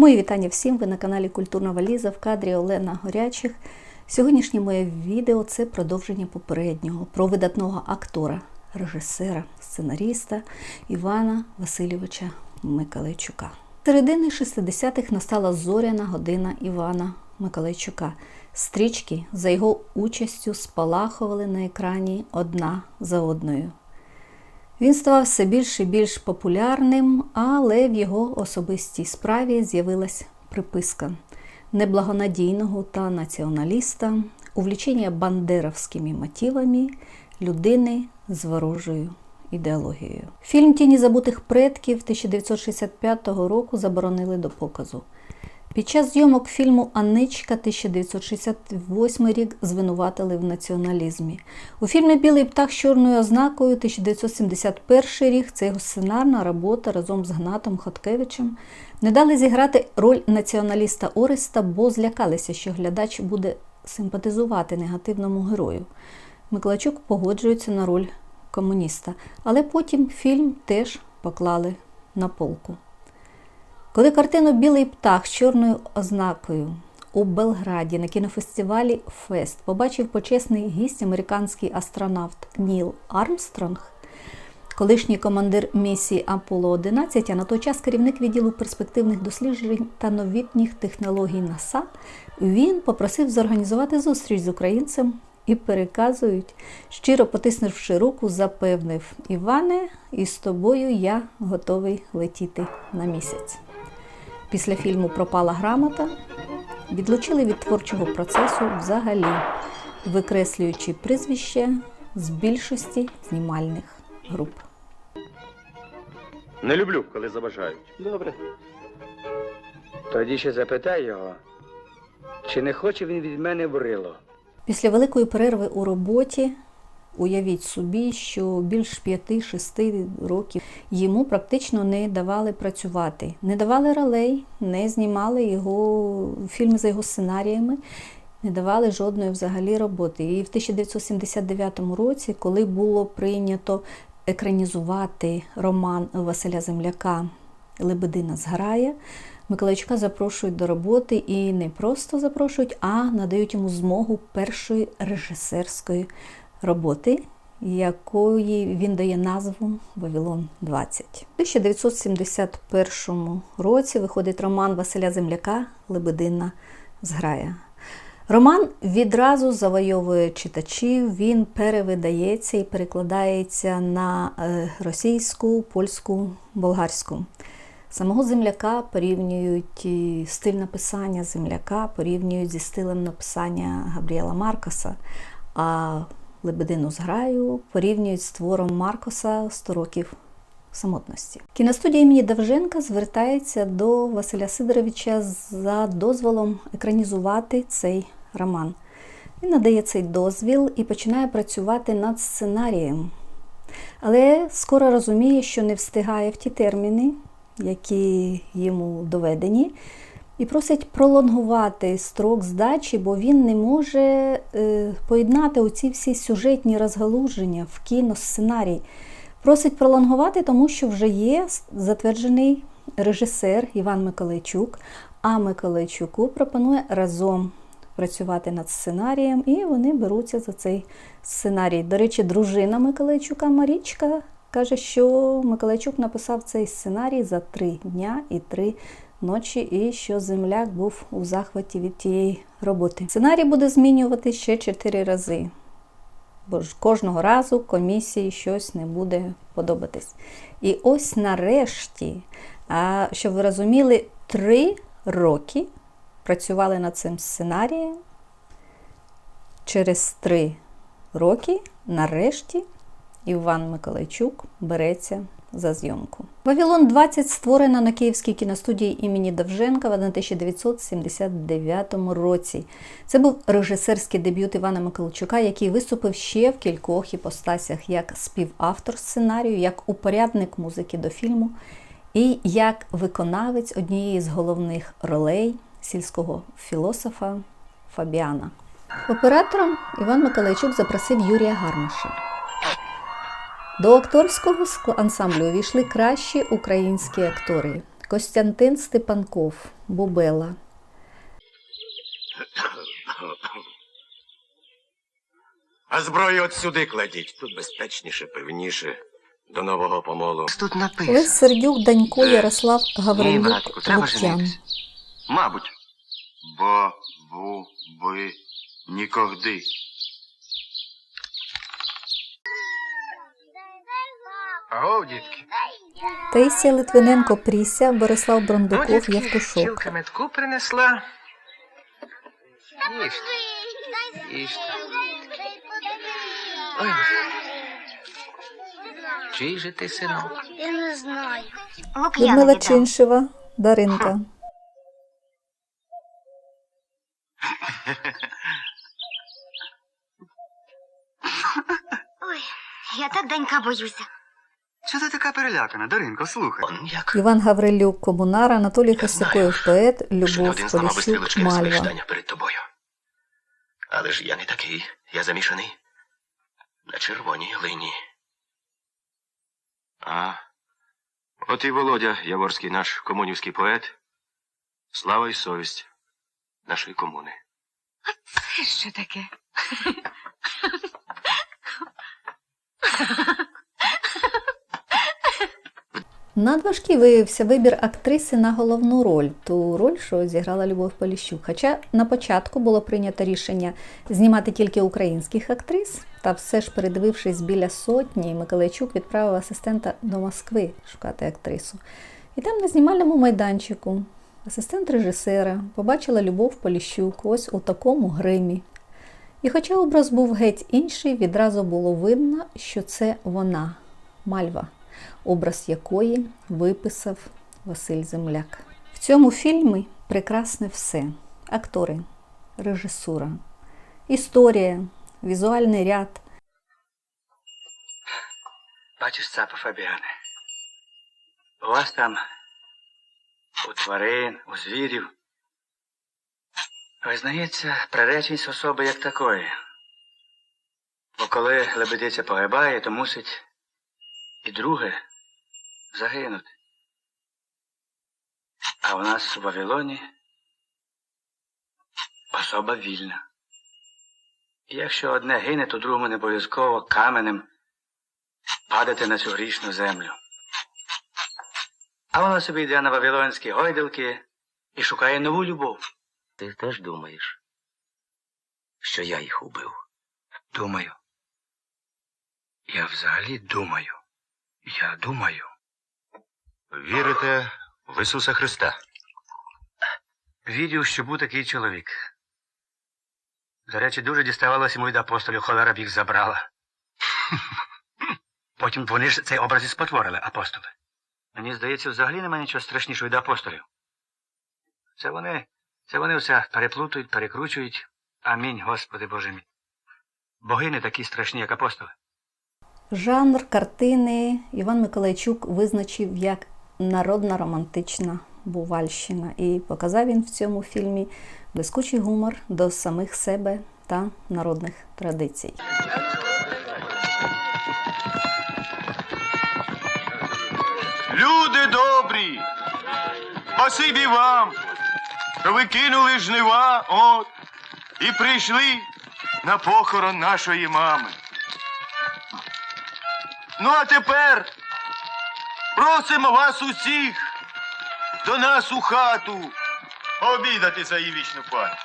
Мої вітання всім! Ви на каналі Культурна Валіза в кадрі Олена Горячих. Сьогоднішнє моє відео це продовження попереднього про видатного актора, режисера, сценаріста Івана Васильовича Миколайчука. Середини 60-х настала зоряна година Івана Миколайчука. Стрічки за його участю спалахували на екрані одна за одною. Він ставав все більш і більш популярним, але в його особистій справі з'явилась приписка неблагонадійного та націоналіста, увлічення бандеровськими мотивами людини з ворожою ідеологією. Фільм Тіні забутих предків 1965 року заборонили до показу. Під час зйомок фільму Аничка 1968 рік звинуватили в націоналізмі. У фільмі Білий птах з чорною ознакою 1971 рік це його сценарна робота разом з Гнатом Хоткевичем не дали зіграти роль націоналіста Ореста, бо злякалися, що глядач буде симпатизувати негативному герою. Миколайчук погоджується на роль комуніста, але потім фільм теж поклали на полку. Коли картину Білий птах з чорною ознакою у Белграді на кінофестивалі Фест побачив почесний гість американський астронавт Ніл Армстронг, колишній командир місії Аполло 11, а на той час керівник відділу перспективних досліджень та новітніх технологій НАСА, він попросив зорганізувати зустріч з українцем і переказують, щиро потиснувши руку, запевнив Іване, із тобою я готовий летіти на місяць. Після фільму Пропала грамота відлучили від творчого процесу взагалі, викреслюючи прізвище з більшості знімальних груп. Не люблю, коли заважають. Добре. Тоді ще запитай його, чи не хоче він від мене брило. Після великої перерви у роботі уявіть собі, що більш 5-6 років йому практично не давали працювати. Не давали ролей, не знімали його фільми за його сценаріями, не давали жодної взагалі роботи. І в 1979 році, коли було прийнято екранізувати роман Василя Земляка Лебедина зграє, Миколайчука запрошують до роботи і не просто запрошують, а надають йому змогу першої режисерської роботи, якої він дає назву Вавилон 20. У 1971 році виходить роман Василя Земляка Лебедина зграя. Роман відразу завойовує читачів, він перевидається і перекладається на е, російську, польську, болгарську. Самого земляка порівнюють стиль написання земляка, порівнюють зі стилем написання Габріела Маркоса, а Лебедину зграю порівнюють з твором Маркоса «100 років самотності. Кіностудія імені Давженка звертається до Василя Сидоровича за дозволом екранізувати цей роман. Він надає цей дозвіл і починає працювати над сценарієм. Але скоро розуміє, що не встигає в ті терміни, які йому доведені, і просить пролонгувати строк здачі, бо він не може е, поєднати оці всі сюжетні розгалуження в кіносценарій. Просить пролонгувати, тому що вже є затверджений режисер Іван Миколайчук, а Миколайчуку пропонує разом працювати над сценарієм, і вони беруться за цей сценарій. До речі, дружина Миколайчука Марічка каже, що Миколайчук написав цей сценарій за три дня і три ночі, і що земляк був у захваті від тієї роботи. Сценарій буде змінювати ще чотири рази. Бо ж кожного разу комісії щось не буде подобатись. І ось нарешті, а, щоб ви розуміли, три роки працювали над цим сценарієм. Через три роки, нарешті, Іван Миколайчук береться за зйомку. Вавилон 20 створена на Київській кіностудії імені Довженка в 1979 році. Це був режисерський дебют Івана Миколайчука, який виступив ще в кількох іпостасях як співавтор сценарію, як упорядник музики до фільму і як виконавець однієї з головних ролей сільського філософа Фабіана. Оператором Іван Миколайчук запросив Юрія Гармаша. До акторського ансамблю увійшли кращі українські актори: Костянтин Степанков, Бубела. А зброю от сюди кладіть. Тут безпечніше, певніше. До нового помолу. Тут Лесь написано. Сердюк, Данько, Ярослав Ні, Гаврилюк, братку, треба Луктян. Мабуть. Бо, бу, би, нікогди. Аго, дітки. Таїсія Литвиненко, Пріся, Борислав Ну, Брондуков, дітки, Євтушок. Чілка метку принесла. Їжте. Їжте. Ой, Чий же ти синок? Я не знаю. Людмила Чиншева, Даринка. Ой, я так Данька боюся. Що ти така перелякана, Даринко, слухай. Он як? Іван Гаврилюк, Комунар, Анатолій Хостякоєв, поет, Любов Поліщук, Мальва. перед тобою. Але ж я не такий. Я замішаний на червоній линії. А. От і Володя Яворський, наш комунівський поет. Слава і совість нашої комуни. Це що таке? Надважкий виявився вибір актриси на головну роль, ту роль, що зіграла Любов Поліщук. Хоча на початку було прийнято рішення знімати тільки українських актрис, та все ж передивившись біля сотні, Миколайчук відправив асистента до Москви шукати актрису. І там на знімальному майданчику асистент режисера побачила Любов Поліщук ось у такому гримі. І хоча образ був геть інший, відразу було видно, що це вона, Мальва, образ якої виписав Василь Земляк. В цьому фільмі прекрасне все: актори, режисура, історія, візуальний ряд. Бачиш, цапа Фабіане. У вас там у тварин, у звірів. Визнається приреченість особи як такої. Бо коли лебедиця погибає, то мусить і друге загинути. А у нас у Вавилоні особа вільна. І якщо одне гине, то другому не обов'язково каменем падати на цю грішну землю. А вона собі йде на вавилонські гойдалки і шукає нову любов. Ти теж думаєш, що я їх убив? Думаю. Я взагалі думаю. Я думаю. Вірите в Ісуса Христа? Вірю, що був такий чоловік. До речі, дуже діставалося йому від апостолів, холера б їх забрала. Потім вони ж цей образ і спотворили, апостоли. Мені здається, взагалі немає нічого страшнішого від апостолів. Це вони, це вони все переплутують, перекручують. Амінь, Господи Боже мій. Боги не такі страшні, як апостоли. Жанр картини Іван Миколайчук визначив як народна романтична бувальщина, і показав він в цьому фільмі блискучий гумор до самих себе та народних традицій. Люди добрі! Спасибі вам, що ви кинули жнива, от, і прийшли на похорон нашої мами. Ну, а тепер просимо вас усіх до нас у хату обідати за її вічну пам'ять.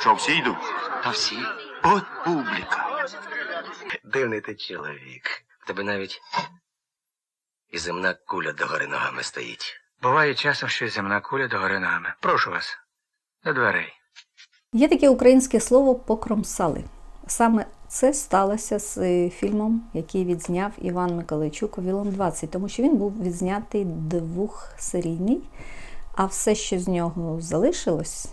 Що, всі йдуть? Та всі. От публіка. Дивний ти чоловік. В тебе навіть і земна куля догори ногами стоїть. Буває часом, що земна куля догори ногами. Прошу вас, до дверей. Є таке українське слово покромсали. Саме це сталося з фільмом, який відзняв Іван Миколайчук Вілон 20, тому що він був відзнятий двохсерійний, а все, що з нього залишилось,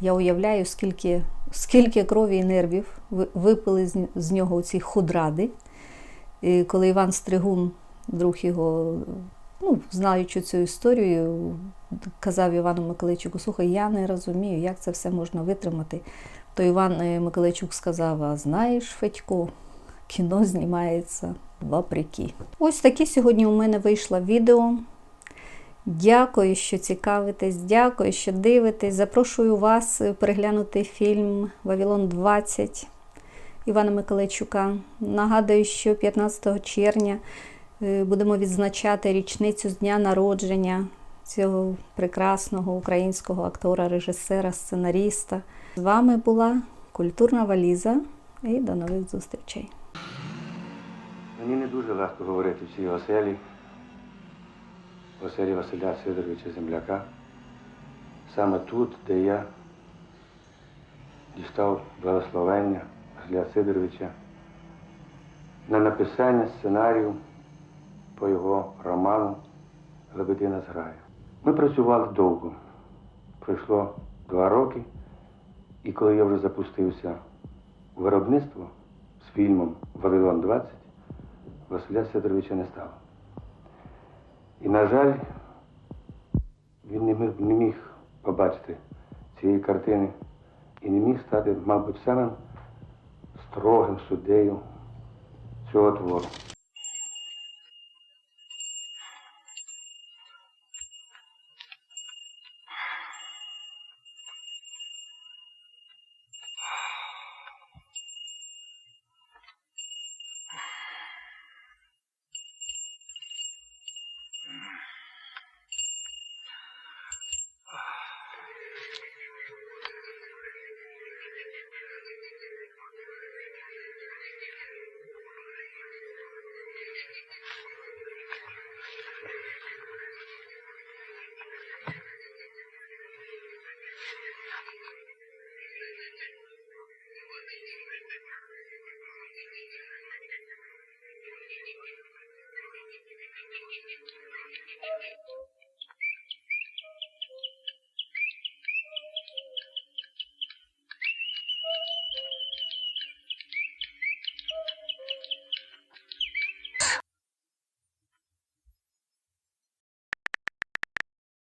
я уявляю, скільки, скільки крові і нервів випили з нього ці худради. І коли Іван Стригун, друг його, ну, знаючи цю історію, казав Івану Миколайчуку, слухай, я не розумію, як це все можна витримати. То Іван е, Миколайчук сказав: а знаєш, Федько, кіно знімається вопреки. Ось таке сьогодні у мене вийшло відео. Дякую, що цікавитесь, дякую, що дивитесь. Запрошую вас переглянути фільм Вавилон 20 Івана Миколайчука. Нагадую, що 15 червня е, будемо відзначати річницю з дня народження цього прекрасного українського актора, режисера, сценаріста. З вами була культурна валіза і до нових зустрічей. Мені не дуже легко говорити в цій оселі, оселі Василя Сидоровича Земляка. Саме тут, де я дістав благословення Василя Сидоровича на написання сценарію по його роману Лебедина зграя. Ми працювали довго. Пройшло два роки, і коли я вже запустився у виробництво з фільмом Вавилон 20, Василя Сидоровича не стало. І, на жаль, він не міг, не міг побачити цієї картини і не міг стати, мабуть, самим строгим суддею цього твору.